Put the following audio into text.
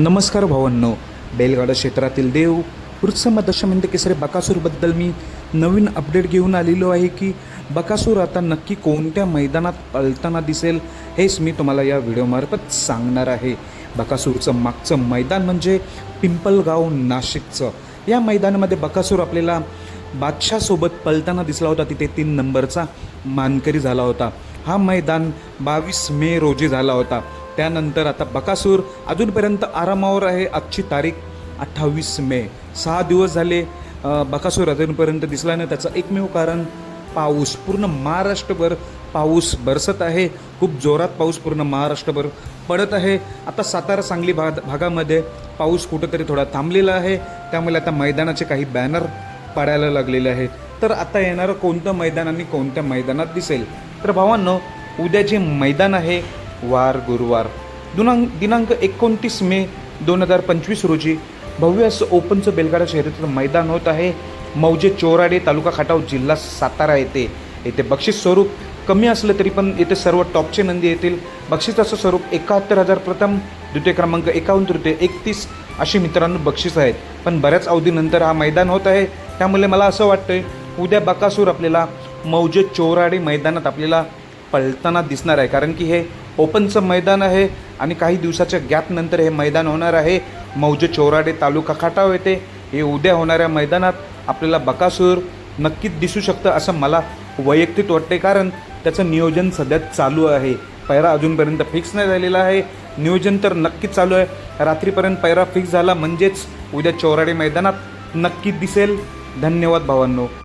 नमस्कार भावांनो. बैलगाडा क्षेत्रातील देव पुरुषम दशमंत केसरे बकासूरबद्दल मी नवीन अपडेट घेऊन आलेलो आहे की बकासूर आता नक्की कोणत्या मैदानात पळताना दिसेल हेच मी तुम्हाला या व्हिडिओमार्फत सांगणार आहे. बकासूरचं मागचं मैदान म्हणजे पिंपलगाव नाशिकचं. या मैदानामध्ये बकासूर आपल्याला बादशाहसोबत पळताना दिसला होता तिथे तीन नंबरचा मानकरी झाला होता. हा मैदान बावीस मे रोजी झाला होता. त्यानंतर आता बकासूर अजूनपर्यंत आरामावर आहे. आजची तारीख अठ्ठावीस मे. सहा दिवस झाले बकासूर अजूनपर्यंत दिसला नाही. त्याचं एकमेव कारण पाऊस. पूर्ण महाराष्ट्रभर पाऊस बरसत आहे. खूप जोरात पाऊस पूर्ण महाराष्ट्रभर पडत आहे. आता सातारा सांगली भाग भागामध्ये पाऊस कुठंतरी थोडा थांबलेला आहे. त्यामुळे आता मैदानाचे काही बॅनर पडायला लागलेले आहेत तर आता येणारं कोणतं मैदान आणि कोणत्या मैदानात दिसेल? तर भावांनो उद्या जे मैदान आहे वार गुरुवार. दिनांक दिनांक एकोणतीस मे दोन हजार पंचवीस रोजी भव्य असं ओपनचं बेलगाडा शर्यतीचं मैदान होत आहे. मौजे चोराडे तालुका खटाव जिल्हा सातारा येथे. येथे बक्षीस स्वरूप कमी असलं तरी पण येथे सर्व टॉपचे नंदी येतील. बक्षिसाचं स्वरूप एकाहत्तर हजार प्रथम द्वितीय क्रमांक एकावन्न तृतीय एकतीस अशी मित्रांनो बक्षीस आहेत. पण बऱ्याच अवधीनंतर हा मैदान होत आहे. त्यामुळे मला असं वाटतंय उद्या बकासूर आपल्याला मौजे चोराडे मैदानात आपल्याला पळताना दिसणार आहे. कारण की हे ओपनचं मैदान आहे आणि काही दिवसाच्या गॅपनंतर हे मैदान होणार आहे. मौजे चोराडे तालुका खाटाव येते हे उद्या होणाऱ्या मैदानात आपल्याला बकासूर नक्कीच दिसू शकतं असं मला वैयक्तिक वाटते कारण त्याचं नियोजन सध्या चालू आहे. पैरा अजूनपर्यंत फिक्स नाही झालेला आहे. नियोजन तर नक्कीच चालू आहे. रात्रीपर्यंत पैरा फिक्स झाला म्हणजेच उद्या चोराडे मैदानात नक्कीच दिसेल. धन्यवाद भावांनो.